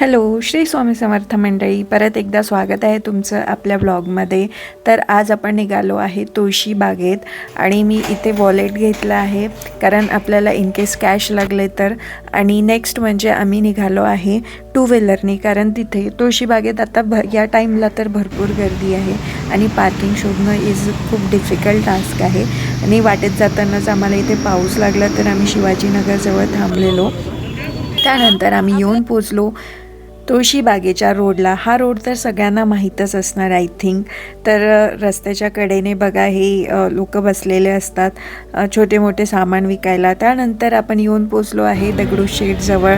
Hello Shri Swami Samarth मंडळी परत एकदा स्वागत आहे तुमचं आपल्या ब्लॉगमध्ये. तर आज आपण निघालो आहे तुळशी बागेत आणि मी इथे वॉलेट घेतलं आहे कारण आपल्याला इन केस कॅश लागले तर. आणि नेक्स्ट म्हणजे आम्ही निघालो आहे टू व्हीलरने कारण तिथे तुळशी बागेत आता भ या टाईमला तर भरपूर गर्दी आहे आणि पार्किंग शोधणं इज खूप डिफिकल्ट टास्क आहे. आणि वाटेत जातानाच आम्हाला इथे पाऊस लागला तर आम्ही शिवाजीनगरजवळ थांबलेलो. त्यानंतर आम्ही येऊन पोचलो तुळशी बागेच्या रोडला. हा रोड तर सगळ्यांना माहीतच असणार आय थिंक तर रस्त्याच्या कडेने बघा हे लोक बसलेले असतात. छोटे मोठे सामान विकायला. त्यानंतर आपण येऊन पोचलो आहे दगडूशेठजवळ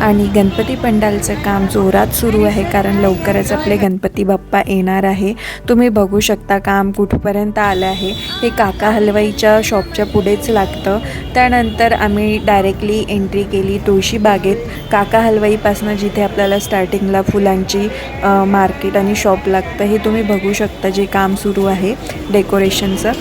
आणि गणपती पंडालचं काम जोरात सुरू आहे कारण लवकरच आपले गणपती बाप्पा येणार आहे. तुम्ही बघू शकता काम कुठपर्यंत आलं आहे. हे काका हलवाईच्या शॉपच्या पुढेच लागतं. त्यानंतर आम्ही डायरेक्टली एंट्री केली तुळशी बागेत. काका हलवाईपासनं जिथे आपल्याला स्टार्टिंगला फुलांची मार्केट आणि शॉप लागतं हे तुम्ही बघू शकता जे काम सुरू आहे डेकोरेशनचं.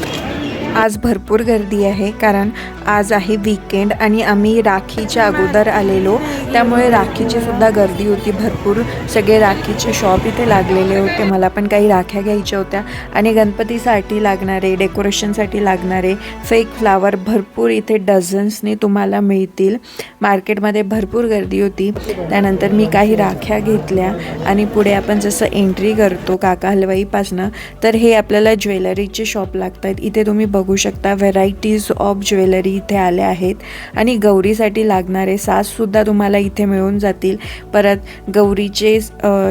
आज भरपूर गर्दी आहे कारण आज आहे वीकेंड आणि आम्ही राखीच्या अगोदर आलेलो. त्यामुळे राखीची सुद्धा गर्दी होती भरपूर. सगळे राखीचे शॉप इथे लागलेले होते. मला पण काही राख्या घ्यायच्या होत्या. आणि गणपतीसाठी लागणारे डेकोरेशनसाठी लागणारे फेक फ्लावर भरपूर इथे डझन्सने तुम्हाला मिळतील. मार्केटमध्ये भरपूर गर्दी होती. त्यानंतर मी काही राख्या घेतल्या आणि पुढे आपण जसं एंट्री करतो काका हलवाईपासनं तर हे आपल्याला ज्वेलरीचे शॉप लागत आहेत इथे तुम्ही बघू शकता. व्हेरायटीज ऑफ ज्वेलरी इथे आल्या आहेत. आणि गौरीसाठी लागणारे साजसुद्धा तुम्हाला इथे मिळून जातील. परत गौरीचे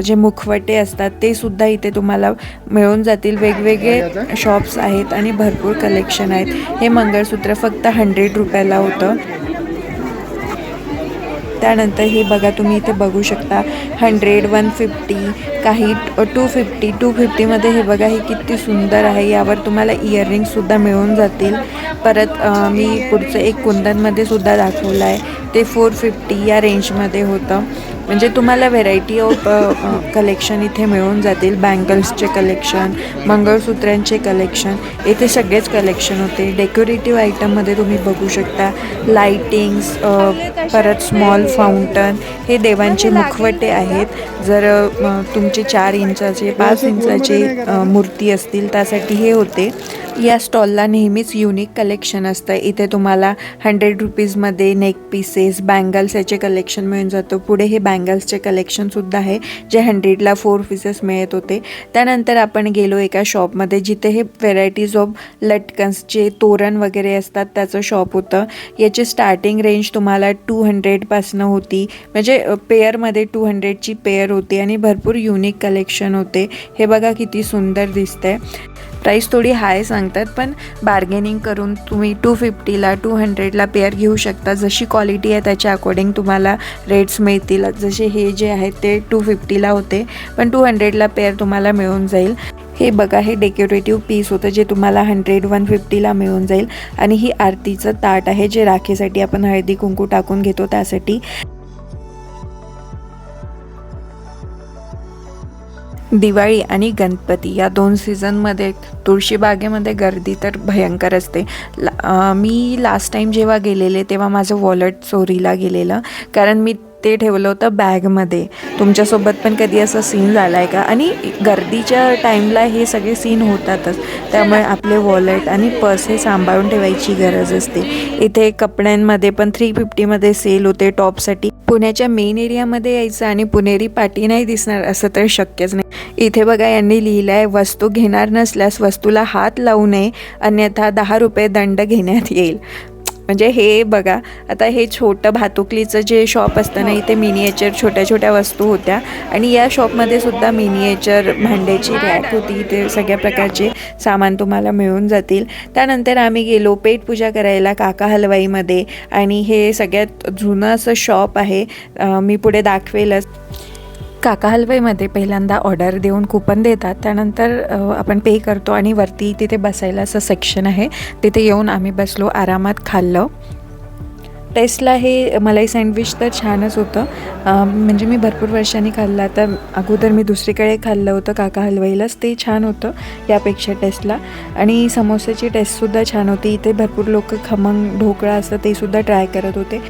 जे मुखवटे असतात ते सुद्धा इथे तुम्हाला मिळून जातील. वेगवेगळे शॉप्स आहेत आणि भरपूर कलेक्शन आहेत. हे मंगळसूत्र फक्त हंड्रेड रुपयाला होतं. त्यानंतर हे बघा तुम्ही इथे बघू शकता. हंड्रेड वन फिफ्टी काही टू फिफ्टी टू फिफ्टीमध्ये हे बघा हे किती सुंदर आहे. यावर तुम्हाला इयरिंगसुद्धा मिळून जातील. परत मी पुढचं एक कुंदनमध्ये सुद्धा दाखवलं आहे ते फोर फिफ्टी या रेंजमध्ये होतं. म्हणजे तुम्हाला व्हेरायटी ऑफ कलेक्शन इथे मिळून जातील. बँगल्सचे कलेक्शन मंगळसूत्रांचे कलेक्शन इथे सगळेच कलेक्शन होते. डेकोरेटिव्ह आयटममध्ये तुम्ही बघू शकता. लाईटिंग्स परत स्मॉल फाउंटन हे देवांचे मुखवटे आहेत. जर अ, तुमचे चार इंचाचे पाच इंचाचे अ, मूर्ती असतील त्यासाठी हे होते. या स्टॉलला नेहमीच युनिक कलेक्शन असतं. इथे तुम्हाला हंड्रेड रुपीजमध्ये नेक पीसेस बँगल्स याचे कलेक्शन मिळून जातं. पुढे हे बँगल्सचे कलेक्शनसुद्धा आहे जे हंड्रेडला फोर पीसेस मिळत होते. त्यानंतर आपण गेलो एका शॉपमध्ये जिथे हे व्हेरायटीज ऑफ लटकन्सचे तोरण वगैरे असतात त्याचं शॉप होतं. याची स्टार्टिंग रेंज तुम्हाला टू हंड्रेडपासनं होती. म्हणजे पेअरमध्ये टू हंड्रेडची पेअर होती आणि भरपूर युनिक कलेक्शन होते. हे बघा किती सुंदर दिसतंय. प्राईस थोडी हाय सांगतात पण बार्गेनिंग करून तुम्ही टू फिफ्टीला टू हंड्रेडला पेअर घेऊ शकता. जशी क्वालिटी आहे त्याच्या अकॉर्डिंग तुम्हाला रेट्स मिळतील. जसे हे जे आहेत ते टू फिफ्टीला होते पण टू हंड्रेडला पेअर तुम्हाला मिळून जाईल. हे बघा हे डेकोरेटिव्ह पीस होतं जे तुम्हाला हंड्रेड वन फिफ्टीला मिळून जाईल. आणि ही आरतीचं ताट आहे जे राखेसाठी आपण हळदी कुंकू टाकून घेतो त्यासाठी. दिवाळी आणि गणपती या दोन सीझनमध्ये तुळशीबागेमध्ये गर्दी तर भयंकर असते. ला मी लास्ट टाईम जेव्हा गेलेले तेव्हा माझं वॉलेट चोरीला गेलेलं. कारण मी ते ठेवलं होतं बॅगमध्ये. तुमच्यासोबत पण कधी असा सीन झाला आहे का? आणि गर्दीच्या टाईमला हे सगळे सीन होतातच. त्यामुळे आपले वॉलेट आणि पर्स हे सांभाळून ठेवायची गरज असते. इथे कपड्यांमध्ये पण थ्री फिफ्टीमध्ये सेल होते. टॉपसाठी पुण्याच्या मेन एरियामध्ये यायचं आणि पुणेरी पाटी नाही दिसणार असं तर शक्यच नाही. इथे बघा यांनी लिहिलं आहे वस्तू घेणार नसल्यास वस्तूला हात लावू नये. अन्यथा दहा रुपये दंड घेण्यात येईल. म्हणजे हे बघा आता हे छोटं भातुकलीचं जे शॉप असतं ना इथे मिनिएचर छोट्या छोट्या वस्तू होत्या. आणि या शॉपमध्ये सुद्धा मिनिएचर भांड्याची रॅक होती इथे सगळ्या प्रकारचे सामान तुम्हाला मिळून जातील. त्यानंतर आम्ही गेलो पेटपूजा करायला काका हलवाईमध्ये. आणि हे सगळ्यात जुनं असं शॉप आहे. मी पुढे दाखवेलच. काका हलवाईमध्ये पहिल्यांदा ऑर्डर देऊन कुपन देतात. त्यानंतर आपण पे करतो आणि वरती तिथे बसायला असं सेक्शन आहे. तिथे येऊन आम्ही बसलो आरामात खाल्लं. टेस्टला हे मलाई सँडविच तर छानच होतं. म्हणजे मी भरपूर वर्षांनी खाल्लं. आता अगोदर मी दुसरीकडे खाल्लं होतं काका हलवाईलाच. ते छान होतं यापेक्षा टेस्टला आणि समोस्याची टेस्टसुद्धा छान होती. इथे भरपूर लोक खमंग ढोकळा असतं ते सुद्धा ट्राय करत होते.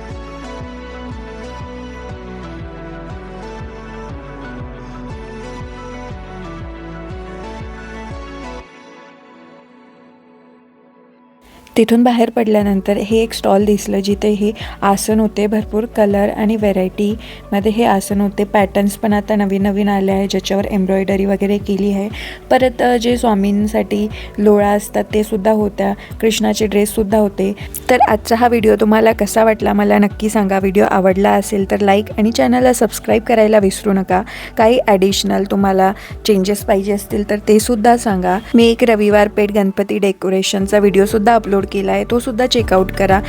तिथून बाहेर पडल्यानंतर हे एक स्टॉल दिसलं जिथे हे आसन होते भरपूर कलर आणि व्हेरायटीमध्ये हे आसन होते. पॅटर्न्स पण आता नवीन नवीन आले आहे ज्याच्यावर एम्ब्रॉयडरी वगैरे केली आहे. परत जे स्वामींसाठी लोळा असतात ते सुद्धा होत्या. कृष्णाचे ड्रेससुद्धा होते. तर आजचा हा व्हिडिओ तुम्हाला कसा वाटला? मला नक्की सांगा. व्हिडिओ आवडला असेल तर लाईक आणि चॅनलला सबस्क्राईब करायला विसरू नका. काही ॲडिशनल तुम्हाला चेंजेस पाहिजे असतील तर ते सुद्धा सांगा. मी एक रविवार पेठ गणपती डेकोरेशनचा व्हिडिओसुद्धा अपलोड केला आहे तो सुद्धा चेकआउट करा.